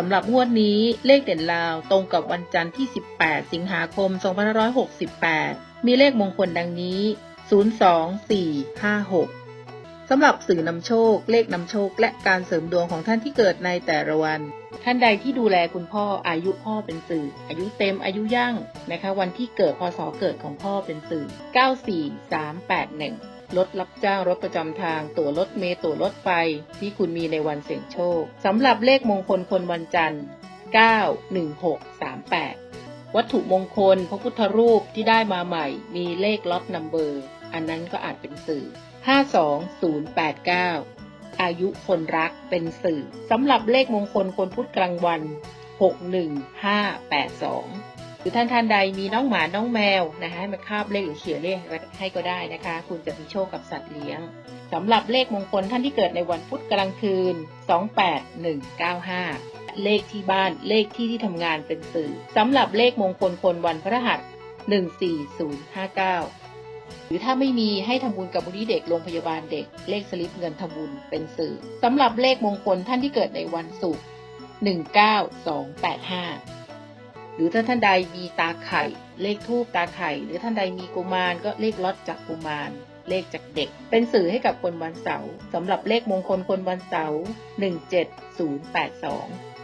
สำหรับงวดนี้เลขเด่นลาวตรงกับวันจันทร์ที่ 18 สิงหาคม 2568 มีเลขมงคลดังนี้ 02456 สำหรับสื่อนำโชค เลขนำโชค และการเสริมดวงของท่านที่เกิดในแต่ละวัน ท่านใดที่ดูแลคุณพ่ออายุพ่อเป็นสื่อ อายุเต็มอายุย่างนะคะ วันที่เกิดพศเกิดของพ่อเป็นสื่อ 94381 รถรับจ้างรถประจำทาง ตั๋วรถเมล์ตั๋วรถไฟ ที่คุณมีในวันเสี่ยงโชคสำหรับเลขมงคลคนวันจันทร์ 91638 วัตถุมงคลพระพุทธรูปที่ได้มาใหม่ มีเลขล็อตนัมเบอร์ อันนั้นก็อาจเป็นสื่อ 52089 อายุคนรักเป็นสื่อสำหรับเลขมงคลคนพุธกลางวัน 61582 รือท่านท่านใดมีน้องหมาน้องแมวนะคะให้มาคาบเลขหรือเขียนเลขให้ก็ได้นะคะ คุณจะมีโชคกับสัตว์เลี้ยงสำหรับเลขมงคลท่านที่เกิดในวันพุธกลางคืน 28195 เลขที่บ้านเลขที่ที่ทำงานเป็นสื่อสำหรับเลขมงคลคนวันพฤหัส 14059 หรือถ้าไม่มีให้ทำบุญกับบุญเด็กโรงพยาบาลเด็ก เลขสลิปเงินทำบุญเป็นสื่อสำหรับเลขมงคลท่านที่เกิดในวันศุกร์19285 หรือถ้าท่านใดมีตาไข่ เลขทูปตาไข่ หรือท่านใดมีกุมารก็เลขล็อตจากกุมารเลขจากเด็ก เป็นสื่อให้กับคนวันเสาร์สำหรับเลขมงคลคนวันเสาร์17082